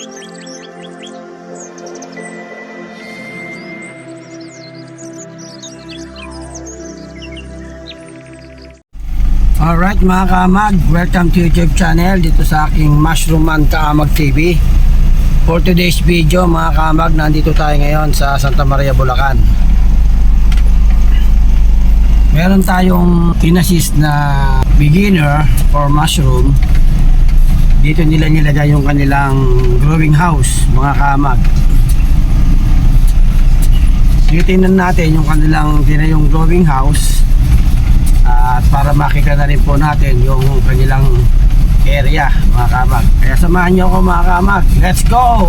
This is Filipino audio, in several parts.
Alright mga kaamag, welcome to YouTube channel. Dito sa aking Mushroom Man Kaamag TV For today's video mga kaamag, nandito tayo ngayon sa Santa Maria, Bulacan. Meron tayong inassist na beginner for mushroom Dito nila nilagay yung kanilang growing house mga kaamag. Titingnan natin yung kanilang tinayong growing house. At para makita na rin po natin yung kanilang area mga kamag kaya samahan nyo ako mga kamag let's go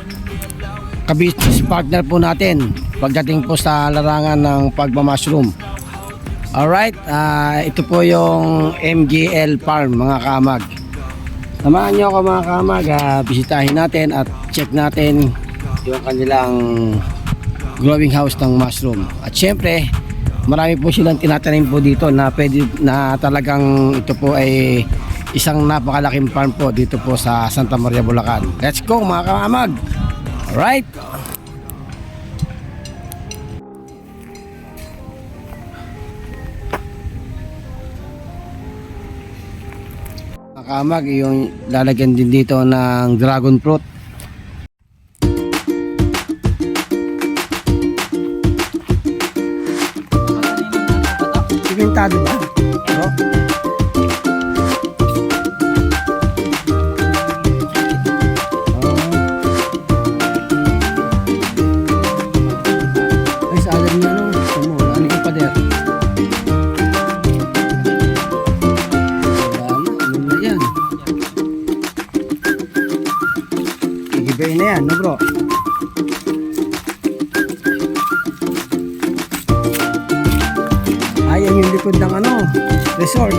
kabusiness partner po natin pagdating po sa larangan ng pagmamushroom. Alright ah, ito po yung MGL Farm mga kamag samahan nyo ako mga kamag ah, bisitahin natin at check natin yung kanilang growing house ng mushroom. At syempre marami po silang tinatanim po dito na pwede na talagang ito po ay isang napakalaking farm po dito po sa Santa Maria Bulacan. Let's go mga kamag alright kamag yung lalagyan din dito ng dragon fruit Simentado ba? No? Igibay na yan, no bro? Ayan yung likod ng ano, resort.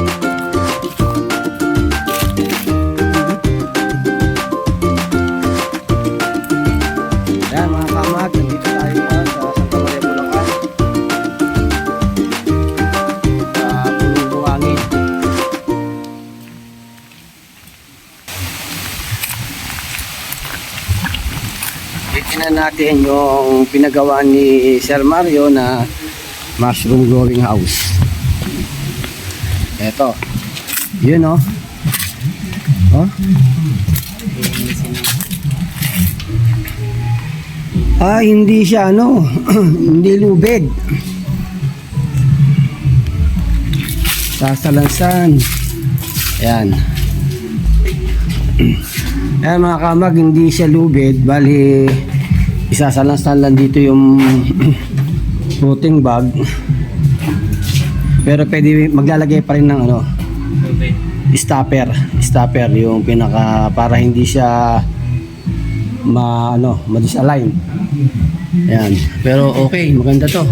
Natin yung pinagawa ni Sir Mario na mushroom growing house. Eto. Yun oh. Oh. Ah, hindi siya ano, hindi lubid. Sasalansan. Ayan. Ayan mga kamag, hindi siya lubid. Bali, isasalansan lang dito yung fruiting bag. Pero pwede maglalagay pa rin ng ano, stopper. Stopper yung pinaka para hindi siya ma ano, ma-disalign. Ayan. Pero okay, maganda to.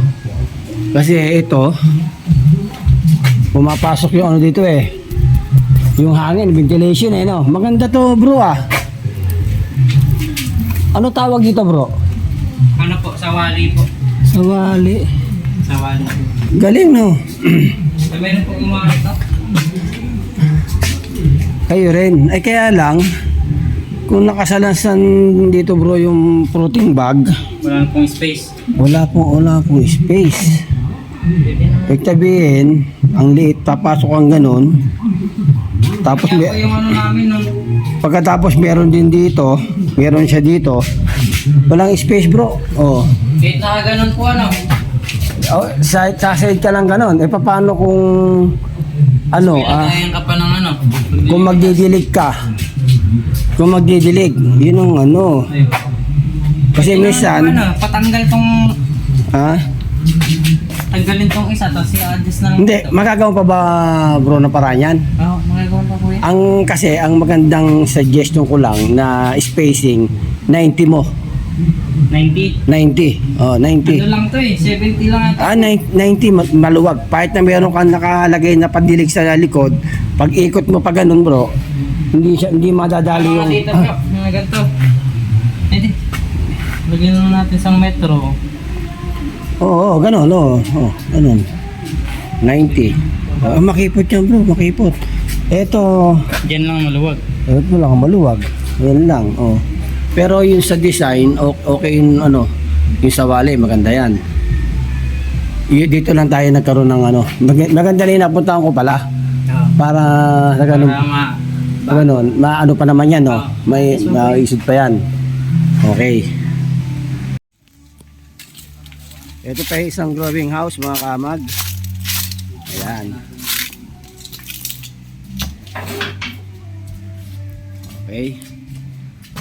Kasi ito pumapasok yung ano dito eh. Yung hangin, ventilation eh no. Maganda to, bro ah. Ano tawag dito, bro? Ano po, sawali po. Sawali. Sawali. Galing no. Ay, meron po umakita. Kayo rin. Ay kaya lang, kung nakasalansan dito bro yung protein bag, Wala pong space. wala po, wala po space. Ibig sabihin, ang liit, papasok ang ganun. Tapos, may, yung ano namin nung pagkatapos meron din dito, meron siya dito, walang space bro. Oh. kahit nakaganon po ano. Oh, sa side ka lang ganun. Eh, paano kung, ano, ah, ka pa ng ano. kung magdidilig ka, kung magdidilig, yun ang ano. Kasi minsan, Ano, patanggal tong ha? Tanggalin tong isa tapos i-adjust na lang Hindi, dito. magagawa pa ba bro na paraan yan? Oo, magagawa pa po yan. Ang kasi, ang magandang suggestion ko lang na spacing, 90 mo. 90. 90. Oh, Ano 90. lang to eh, 70 lang ata. Ah, 90 90 ma- maluwag. Kahit na meron kang nakalagay na pandilig sa likod, pag ikot mo pa ganun bro, hindi siya hindi madadali Ano yung nga dito bro, mga ganito. Di, lagyan na natin sa metro. Oo, oh, ganun, oo. Oh, ganun. 90. Ah, makipot yan bro, makipot. Ito, Diyan lang maluwag. ito lang maluwag. Yan lang, oh. Pero yung sa design, o- okay yung ano, yung sa wali, maganda yan. Y- dito lang tayo nagkaroon ng ano. Mag- maganda rin napuntahan ko pala. Oo. Para ganun, Para sa ganun, maano pa naman yan, no? May maisod pa yan. Okay. Ito pa isang growing house, mga kamag. Ayan. Okay.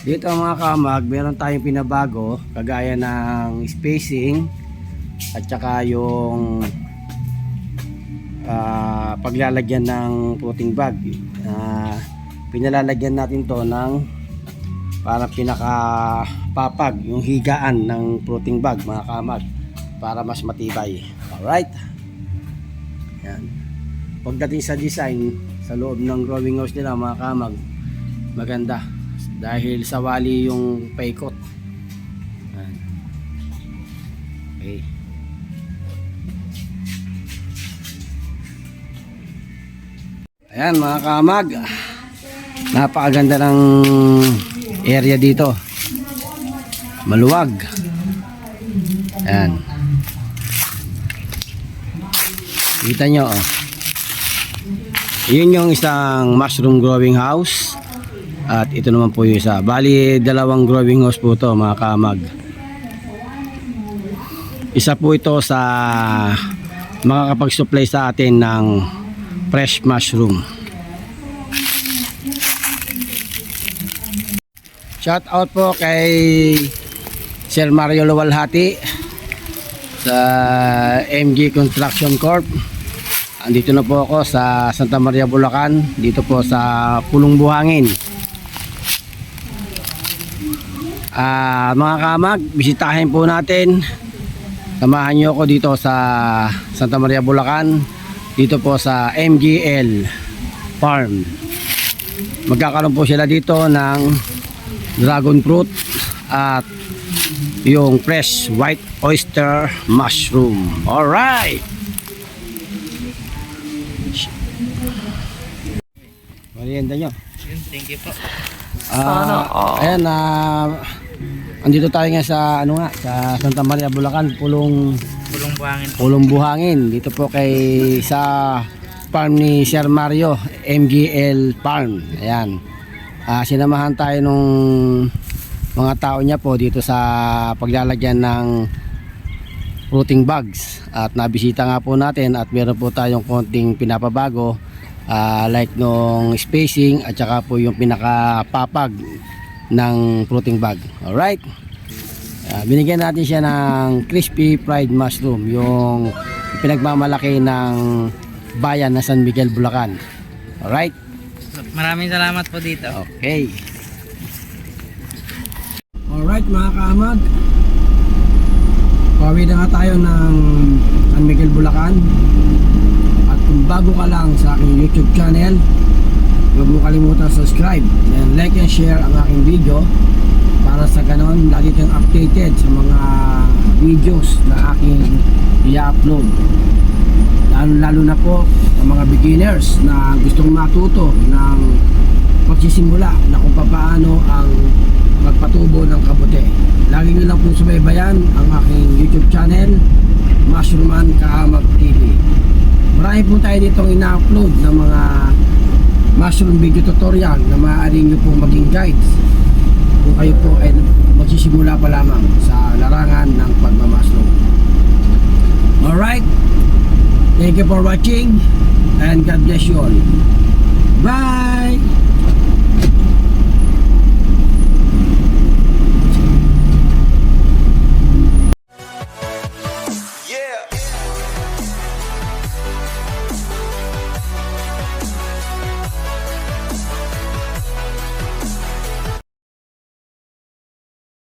Dito mga kamag, meron tayong pinabago, kagaya ng spacing at saka yung ah, paglalagyan ng floating bag. Ah, pinalalagyan natin to ng para pinaka papag, yung higaan ng floating bag mga kamag para mas matibay. Alright? Yan. Pagdating sa design, sa loob ng growing house nila mga kamag, maganda. Dahil sa wali yung paikot. Yan. Okay. Ayan mga kamag. Napakaganda ng area dito. Maluwag. Ayan. Kita nyo oh. Yun yung isang mushroom growing house. At ito naman po yung isa. Bali, dalawang growing house po to mga kamag. Isa po ito sa makakapag-supply sa atin ng fresh mushroom. Shout out po kay Sir Mario Luwalhati sa MG Construction Corp. Andito na po ako sa Santa Maria, Bulacan. Dito po sa Pulong Buhangin. Ah, mga kamag, bisitahin po natin. Samahan niyo ako dito sa Santa Maria, Bulacan. Dito po sa MGL Farm. Magkakaroon po sila dito ng dragon fruit at yung fresh white oyster mushroom. Alright! Merienda nyo. Thank you po. Ah, ayan na andito tayo nga sa ano nga sa Santa Maria Bulacan, Pulong Pulong buhangin. Pulong Buhangin. Dito po kay sa farm ni Sir Mario, MGL Farm. Ayan. Ah, sinamahan tayo nung mga tao niya po dito sa paglalagyan ng fruiting bags at nabisita nga po natin at meron po tayong konting pinapabago ah, like nung spacing at saka po yung pinakapapag ng fruiting bag. Alright? Ah, binigyan natin siya ng crispy fried mushroom, yung pinagmamalaki ng bayan na San Miguel, Bulacan. Alright? Maraming salamat po dito. Okay. Mga kaamag. Pawi na nga tayo ng San Miguel, Bulacan. At kung bago ka lang sa aking YouTube channel, huwag mo kalimutan subscribe and like and share ang aking video para sa ganon lagi kang updated sa mga videos na aking i-upload lalo, lalo na po sa mga beginners na gustong matuto ng pagsisimula na kung paano ang magpatubo ng kabute. Lagi nyo lang po subaybayan ang aking YouTube channel, Mushroomman Kaamag TV. Marami po tayo ditong ina-upload ng mga mushroom video tutorial na maaari nyo pong maging guides kung kayo po ay magsisimula pa lamang sa larangan ng pagmamushroom. Alright, thank you for watching and God bless you all. Bye!